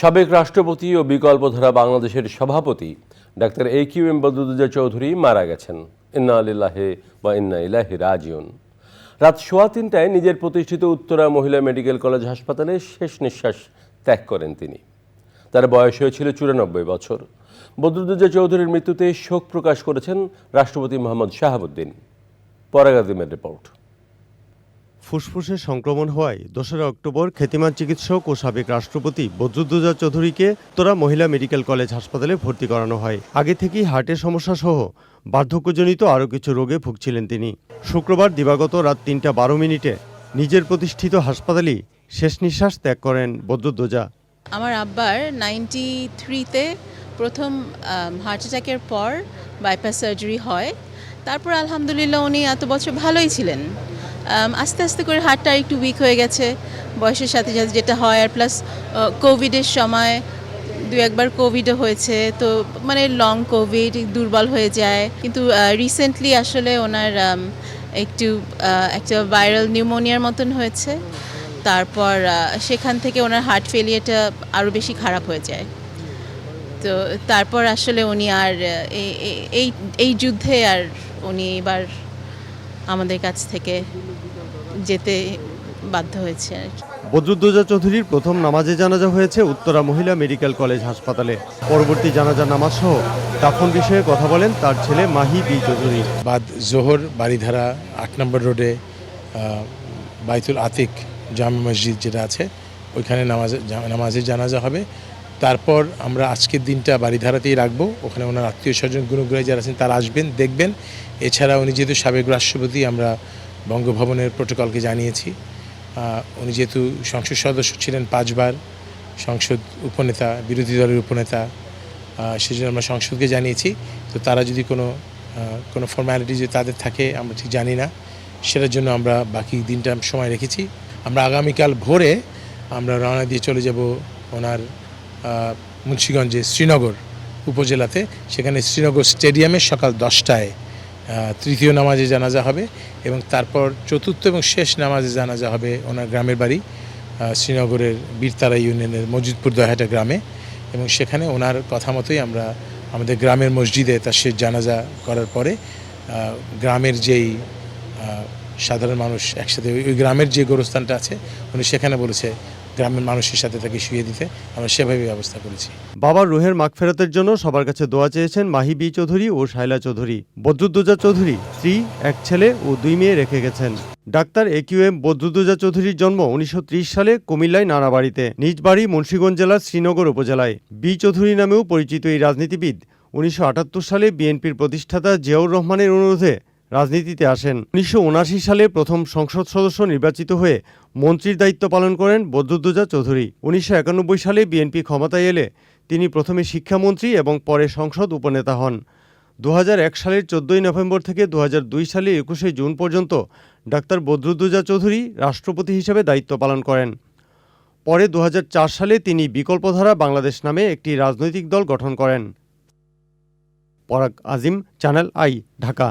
সাবেক রাষ্ট্রপতি ও বিকল্পধারা বাংলাদেশের সভাপতি doctor A Q M Badruddoza Chowdhury মারা গেছেন। ইন্না আলিল্লাহে বা ইন্না ইলাহি রাজিউন। রাত সোয়া তিনটায় নিজের প্রতিষ্ঠিত উত্তরা মহিলা মেডিকেল কলেজ হাসপাতালে শেষ নিঃশ্বাস ত্যাগ করেন তিনি। তার বয়স হয়েছিল চুরানব্বই বছর। বদরুদ্দোজা চৌধুরীর মৃত্যুতে শোক প্রকাশ করেছেন রাষ্ট্রপতি মোহাম্মদ শাহাবুদ্দিন। পরাগাদিমের রিপোর্ট। ফুসফুসে সংক্রমণ হওয়ায় দোসরা অক্টোবর খ্যাতিমান চিকিৎসক ও সাবেক রাষ্ট্রপতি বদরুদ্দোজা চৌধুরীকে তোরা মহিলা মেডিকেল কলেজ হাসপাতালে ভর্তি করানো হয়। আগে থেকেই হার্টের সমস্যা সহ বার্ধক্যজনিত আরও কিছু রোগে ভুগছিলেন তিনি। শুক্রবার দিবাগত রাত তিনটা বারো মিনিটে নিজের প্রতিষ্ঠিত হাসপাতালেই শেষ নিঃশ্বাস ত্যাগ করেন বদরুদ্দোজা। আমার আব্বার নাইনটি থ্রিতে প্রথম হার্ট অ্যাটাকের পর বাইপাস সার্জারি হয়। তারপর আলহামদুলিল্লাহ উনি এত বছর ভালোই ছিলেন। আস্তে আস্তে করে হার্টটা একটু উইক হয়ে গেছে। বয়সের সাথে সাথে যেটা হয়, আর প্লাস কোভিডের সময় দু একবার কোভিডও হয়েছে। তো মানে লং কোভিড দুর্বল হয়ে যায়। কিন্তু রিসেন্টলি আসলে ওনার একটু একটা ভাইরাল নিউমোনিয়ার মতন হয়েছে। তারপর সেখান থেকে ওনার হার্ট ফেলিয়ারটা আরও বেশি খারাপ হয়ে যায়। তো তারপর আসলে উনি আর এই এই যুদ্ধে আর উনি এবার আমাদের কাছ থেকে যেতে বাধ্য হয়েছে আর কি। বদরুদ্দোজা চৌধুরীর প্রথম নামাজে জানাজা হয়েছে উত্তরা মহিলা মেডিকেল কলেজ হাসপাতালে। পরবর্তী জানাজা নামাজ সহ দাফন বিষয়ে কথা বলেন তার ছেলে মাহি বি চৌধুরী। বাদ জোহর বাড়িধারা আট নম্বর রোডে বাইতুল আতিক জামে মসজিদ যেটা আছে ওইখানে নামাজ নামাজের জানাজা হবে। তারপর আমরা আজকের দিনটা বাড়িধারাতেই রাখব। ওখানে ওনার আত্মীয় স্বজন গুণগ্রাহী যারা আছেন তারা আসবেন, দেখবেন। এছাড়া উনি যেহেতু সাবেক রাষ্ট্রপতি, আমরা বঙ্গভবনের প্রোটোকলকে জানিয়েছি। উনি যেহেতু সংসদ সদস্য ছিলেন পাঁচবার, সংসদ উপনেতা, বিরোধী দলের উপনেতা সেজন্য আমরা সংসদকে জানিয়েছি। তো তারা যদি কোনো কোনো ফর্ম্যালিটি যদি তাদের থাকে, আমরা ঠিক জানি না। সেটার জন্য আমরা বাকি দিনটা সময় রেখেছি। আমরা আগামীকাল ভোরে আমরা রওনা দিয়ে চলে যাব ওনার মুন্সিগঞ্জে শ্রীনগর উপজেলাতে। সেখানে শ্রীনগর স্টেডিয়ামে সকাল দশটায় তৃতীয় নামাজে জানাজা হবে এবং তারপর চতুর্থ এবং শেষ নামাজে জানাজা হবে ওনার গ্রামের বাড়ি শ্রীনগরের বীরতারা ইউনিয়নের মজিদপুর দহাটা গ্রামে। এবং সেখানে ওনার কথা মতোই আমরা আমাদের গ্রামের মসজিদে তার শেষ জানাজা করার পরে গ্রামের যেই সাধারণ মানুষ একসাথে, ওই- গ্রামের যে গোরস্থানটা আছে, উনি সেখানে বলেছে গ্রামের মানুষের সাথে তাকে শুয়ে দিতে আমরা সেভাবে ব্যবস্থা করেছি। বাবার রুহের মাগফেরাতের জন্য সবার কাছে দোয়া চেয়েছেন মাহি বি চৌধুরী ও শাইলা চৌধুরী। বদরুদ্দোজা চৌধুরী, স্ত্রী, এক ছেলে ও দুই মেয়ে রেখে গেছেন। Doctor A Q M Badruddoza চৌধুরীর জন্ম উনিশশো ত্রিশ সালে কুমিল্লায় নানাবাড়িতে, নিজ বাড়ি মুন্সীগঞ্জ জেলার শ্রীনগর উপজেলায়। বি চৌধুরী নামেও পরিচিত এই রাজনীতিবিদ উনিশশো আটাত্তর সালে বিএনপির প্রতিষ্ঠাতা জিয়াউর রহমানের অনুরোধে রাজনীতিতে আসেন। উনিশশো সালে প্রথম সংসদ সদস্য নির্বাচিত হয়ে মন্ত্রীর দায়িত্ব পালন করেন বদরুদ্দোজা চৌধুরী। উনিশশো একানব্বই সালে বিএনপি ক্ষমতায় এলে তিনি প্রথমে শিক্ষামন্ত্রী এবং পরে সংসদ উপনেতা হন। দু হাজার এক সালের চোদ্দই নভেম্বর থেকে দু দুই সালে একুশে জুন পর্যন্ত ডাক্তার বদরুদ্দোজা চৌধুরী রাষ্ট্রপতি হিসেবে দায়িত্ব পালন করেন। পরে দু হাজার চার সালে তিনি বিকল্পধারা বাংলাদেশ নামে একটি রাজনৈতিক দল গঠন করেন। পরাগ আজিম, চ্যানেল আই, ঢাকা।